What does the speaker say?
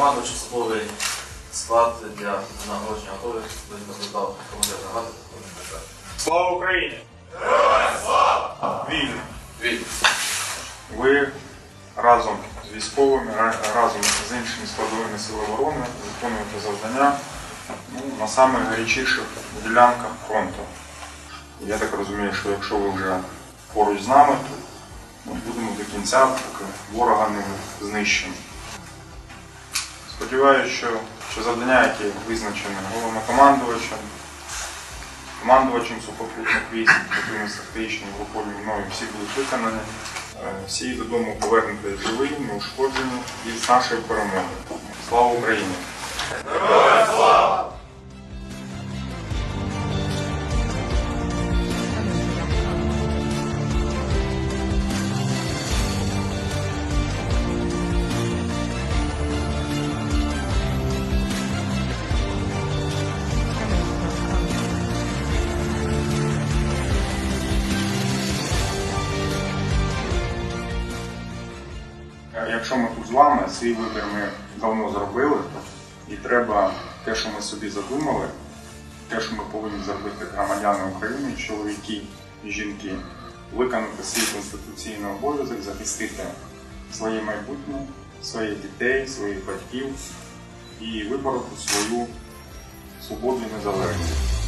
командувач особовий склад для нагородження готових до результату командира бригади. Слава Україні! Героям слава! Вільно! Від Ви разом з військовими, разом з іншими складовими сил оборони виконуєте завдання ну, на самих гарячіших ділянках фронту. Я так розумію, що якщо ви вже поруч з нами, то будемо до кінця, поки ворога не знищимо. Сподіваюся, що, що завдання, які визначені головнокомандувачем, командувачем сухопутних військ, такими стратегічними групові мною всі будуть виконані. Е, Всі додому повернути живі, неушкоджені і з нашою перемогою. Слава Україні! Якщо ми тут з вами, свій вибір ми давно зробили, і треба те, що ми собі задумали, те, що ми повинні зробити громадяни України, чоловіки і жінки, виконати свій конституційний обов'язок, захистити своє майбутнє, своїх дітей, своїх батьків і вибороти свою свободу і незалежність.